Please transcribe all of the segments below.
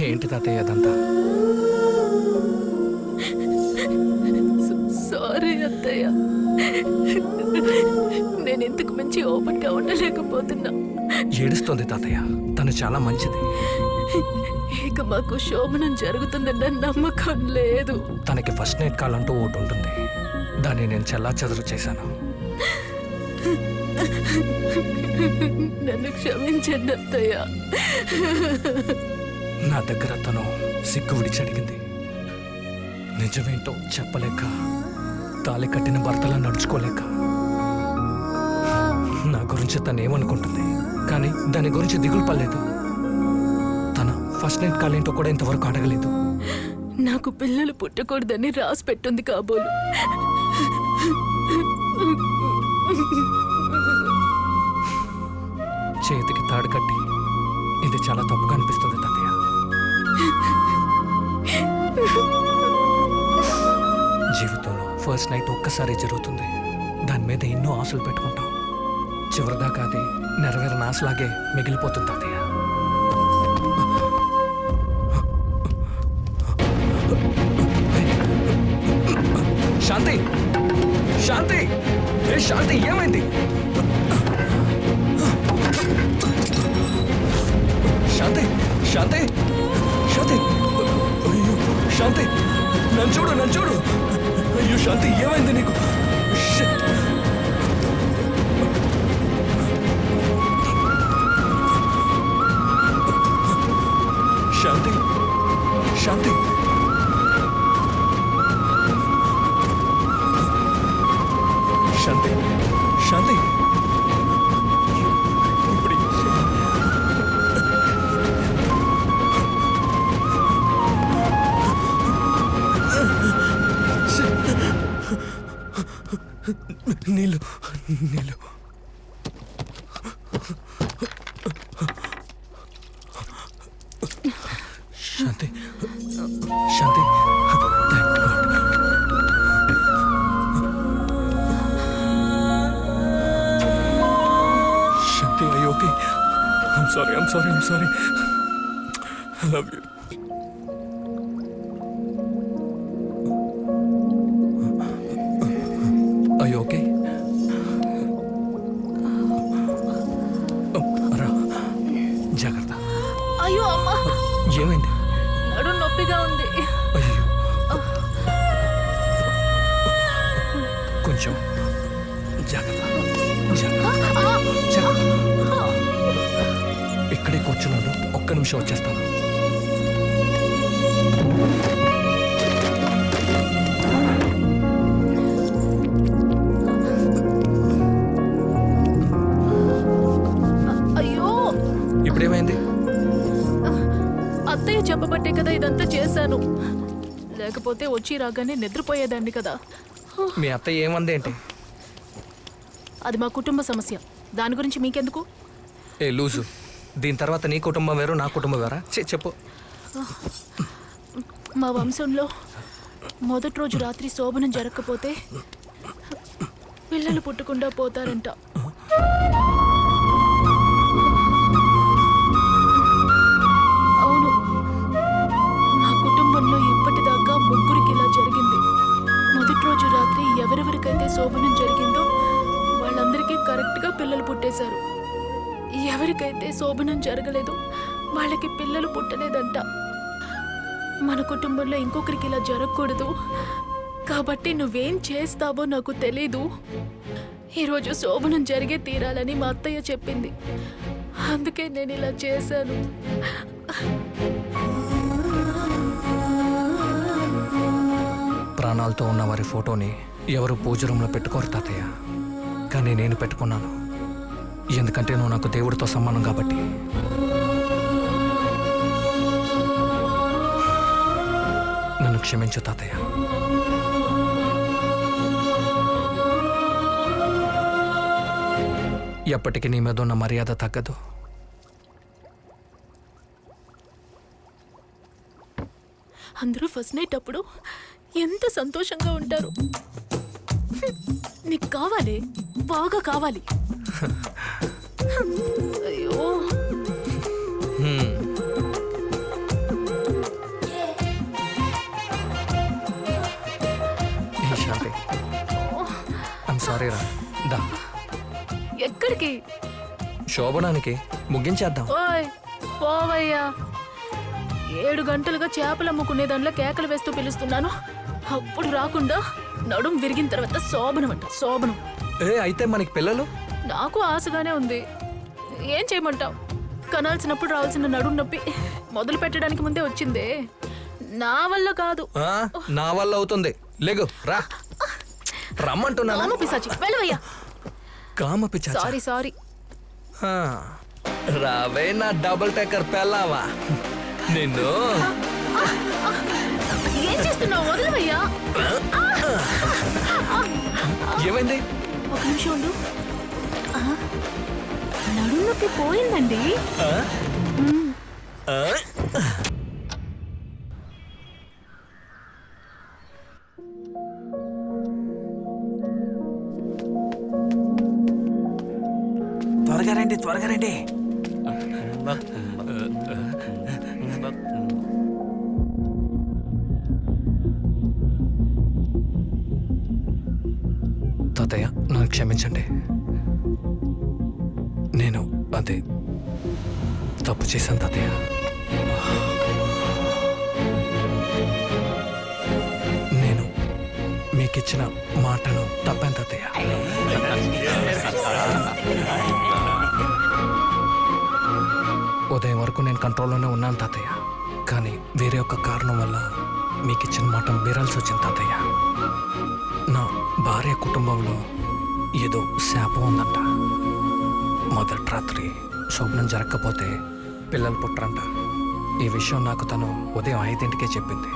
ఏంటి తాతయ్య అదంతా? సారీ అత్తయ్య. నేను ఇంతకు మించి ఓపెన్గా ఉండలేకపోతున్నా. ఏడుస్తోంది తాతయ్య. తను చాలా మంచిది. ఇక మాకు శోభనం జరుగుతుందన్న నమ్మకం లేదు. తనకి ఫస్ట్ నైట్ కాల్ అంటూ ఒకటి ఉంటుంది. దాన్ని నేను చల్లా చెదరు చేశాను. నన్ను క్షమించండి అత్తయ్య. నా దగ్గర తను సిగ్గు విడిచి అడిగింది. నిజమేంటో చెప్పలేక తాళి కట్టిన భర్తలా నడుచుకోలేక. నా గురించి తను ఏమనుకుంటుంది కానీ దాని గురించి దిగులు పడలేదు. తన ఫస్ట్ నైట్ కాల్ ఏంటో కూడా ఇంతవరకు అడగలేదు. నాకు పిల్లలు పుట్టకూడదని రాసి పెట్టుంది కాబోలు. చేతికి తాడు కట్టి ఇది చాలా తప్పుగా అనిపిస్తుంది తాతయ్య. జీవితంలో ఫస్ట్ నైట్ ఒక్కసారి జరుగుతుంది. దాని మీద ఎన్నో ఆశలు పెట్టుకుంటాం. చివరిదాకా అది నెరవేరిన ఆశలాగే మిగిలిపోతుంది తాతయ్య. శాంతి! శాంతి! ఏ శాంతి ఏమైంది? శాంతి! శాంతి! శాంతి. అయ్యో శాంతి. నన్ను చూడు నన్ను చూడు. అయ్యో శాంతి ఏమైంది నీకు? నీళ్ళు Shanti. Shanti. Thank God Shanti I okay I'm sorry I'm sorry I'm sorry I love you నిమిషం వచ్చేస్తాను. అయ్యో! ఇప్పుడేమైంది? అత్తయ్య చెప్పబట్టే కదా ఇదంతా చేశాను. లేకపోతే వచ్చి రాగానే నిద్రపోయేదాన్ని కదా. మీ అత్తయ్య ఏమంది ఏంటి అది మా కుటుంబ సమస్య. దాని గురించి మీకెందుకు? ఏ లూజు. దీని తర్వాత నీ కుటుంబం వేరు నా కుటుంబం వేరా? చె- చెప్పు. మా వంశంలో మొదటి రోజు రాత్రి శోభనం జరగకపోతే పిల్లలు పుట్టకుండా పోతారంట. అవును నా కుటుంబంలో ఇప్పటిదాకా ముగ్గురికి ఇలా జరిగింది. మొదటి రోజు రాత్రి ఎవరెవరికైతే శోభనం జరిగిందో వాళ్ళందరికీ కరెక్ట్గా పిల్లలు పుట్టేశారు. ఎవరికైతే శోభనం జరగలేదో వాళ్ళకి పిల్లలు పుట్టలేదంట. మన కుటుంబంలో ఇంకొకరికి ఇలా జరగకూడదు. కాబట్టి నువ్వేం చేస్తావో నాకు తెలీదు. ఈరోజు శోభనం జరిగే తీరాలని మా అత్తయ్య చెప్పింది. అందుకే నేను ఇలా చేశాను. ప్రాణాలతో ఉన్న వారి ఫోటోని ఎవరు పూజ రూమ్లో పెట్టుకోరు తాతయ్య. కానీ నేను పెట్టుకున్నాను. ఎందుకంటే నువ్వు నాకు దేవుడితో సమానం కాబట్టి. నన్ను క్షమించు తాతయ్య. ఎప్పటికీ నీ మీద ఉన్న మర్యాద తగ్గదు. అందరూ ఫస్ట్ నైట్ అప్పుడు ఎంత సంతోషంగా ఉంటారు. నీకు కావాలి బాగా కావాలి. అయ్యో. శాంతి? ఐమ్ సారీ రా. దా. ఎక్కడికి? శోభనానికి ముగించేద్దాం. ఓయ్ పోవయ్యా. ఏడు గంటలుగా చేపలు అమ్ముకునే దానిలో కేకలు వేస్తూ పిలుస్తున్నాను. అప్పుడు రాకుండా నడుం విరిగిన తర్వాత శోభనం అంట శోభనం. ఏ అయితే మనకి పిల్లలు? నాకు ఆశగానే ఉంది. ఏం చేయమంటావు? కనాల్సినప్పుడు రావాల్సిన నడుం నొప్పి మొదలు పెట్టడానికి ముందే వచ్చిందే. నా వల్ల కాదు. ఆ, నా వల్ల అవుతుంది. లేగు రా. రమ్మంటున్నాను? కామ పిశాచి వెళ్ళవయ్యా. కామ పిచ్చాచా. Sorry sorry. రావే నా డబుల్ టెక్కర్ పెళ్ళావా? నిన్ను. ఏం చేస్తున్నావు? వదలవయ్యా. ఏమైంది? ఒక నిమిషం ఉండు. ఆ, నడుం నొప్పి పోయిందండి? త్వరగా రండి త్వరగా రండి తాతయ్య నన్ను క్షమించండి అంతే తప్పు చేశాను తాతయ్య. నేను మీకు ఇచ్చిన మాటను తప్పాను తాతయ్య. ఉదయం వరకు నేను కంట్రోల్లోనే ఉన్నాను తాతయ్య. కానీ వేరే ఒక కారణం వల్ల మీకు ఇచ్చిన మాట మీరాల్సి వచ్చింది తాతయ్య. నా భార్య కుటుంబంలో ఏదో శాపం ఉందంట. మొదటి రాత్రి శోభనం జరగకపోతే పిల్లలు పుట్టరంట. ఈ విషయం నాకు తను ఉదయం ఐదింటికే చెప్పింది.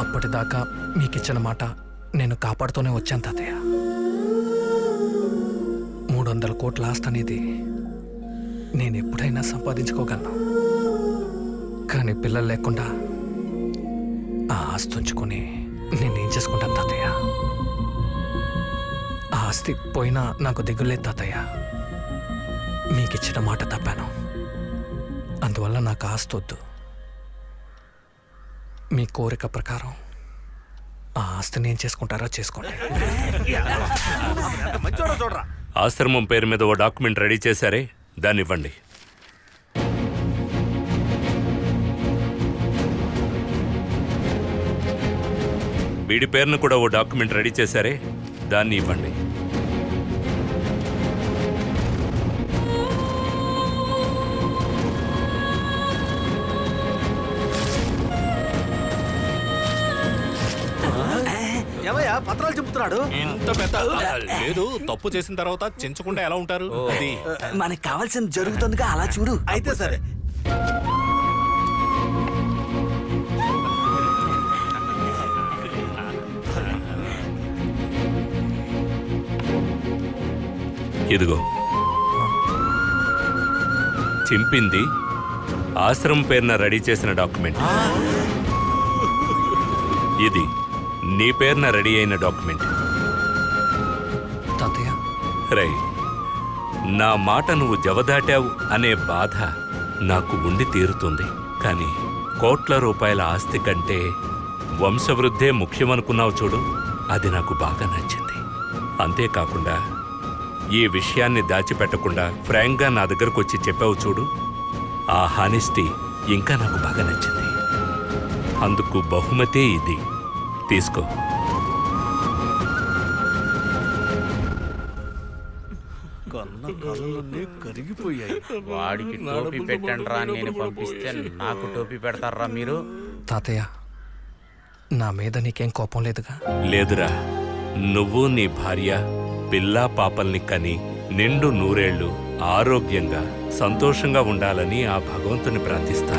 అప్పటిదాకా మీకు ఇచ్చిన మాట నేను కాపాడుతూనే వచ్చాను తాతయ్య. మూడు వందల కోట్ల ఆస్తి అనేది నేను ఎప్పుడైనా సంపాదించుకోగలను. కానీ పిల్లలు లేకుండా ఆ ఆస్తి ఉంచుకొని నేనేం చేసుకుంటాను తాతయ్య? ఆ ఆస్తి పోయినా నాకు దిగులేదు తాతయ్య. మీకు ఇచ్చిన మాట తప్పాను. అందువల్ల నాకు ఆస్తి వద్దు మీ కోరిక ప్రకారం ఆ ఆస్తిని ఏం చేసుకుంటారో చేసుకోండి. ఆశ్రమం పేరు మీద ఓ డాక్యుమెంట్ రెడీ చేశారే దాన్ని ఇవ్వండి వీడి పేరును కూడా ఓ డాక్యుమెంట్ రెడీ చేశారే దాన్ని ఇవ్వండి పత్రాలు చెబుతున్నాడు? ఇంత పెద్ద లేదు తప్పు చేసిన తర్వాత చించకుండా ఎలా ఉంటారు? అది. మనకి కావాల్సింది జరుగుతుందిగా అలా చూడు. అయితే సరే. ఇదిగో. చింపింది ఆశ్రమం పేరున రెడీ చేసిన డాక్యుమెంట్. ఇది. నీ పేరున రెడీ అయిన డాక్యుమెంట్. తాతయ్య? రై నా మాట నువ్వు జవదాటావు అనే బాధ నాకు ఉండి తీరుతుంది. కానీ కోట్ల రూపాయల ఆస్తి కంటే వంశవృద్ధే ముఖ్యమనుకున్నావు చూడు అది నాకు బాగా నచ్చింది. అంతేకాకుండా ఈ విషయాన్ని దాచిపెట్టకుండా ఫ్రాంక్గా నా దగ్గరకు వచ్చి చెప్పావు చూడు ఆ హానిస్టీ ఇంకా నాకు బాగా నచ్చింది. అందుకు బహుమతే ఇది. తీసుకో. కన్న కళ్ళన్నీ కరిగిపోయాయి. వాడికి టోపీ పెట్టండి రా నేను పంపిస్తే నాకు టోపీ పెడతారా మీరు? తాతయ్య నా మీద నీకేం కోపం లేదుగా? లేదురా. నువ్వు నీ భార్య పిల్లా పాపల్ని కని నిండు నూరేళ్ళు ఆరోగ్యంగా సంతోషంగా ఉండాలని ఆ భగవంతుని ప్రార్థిస్తా.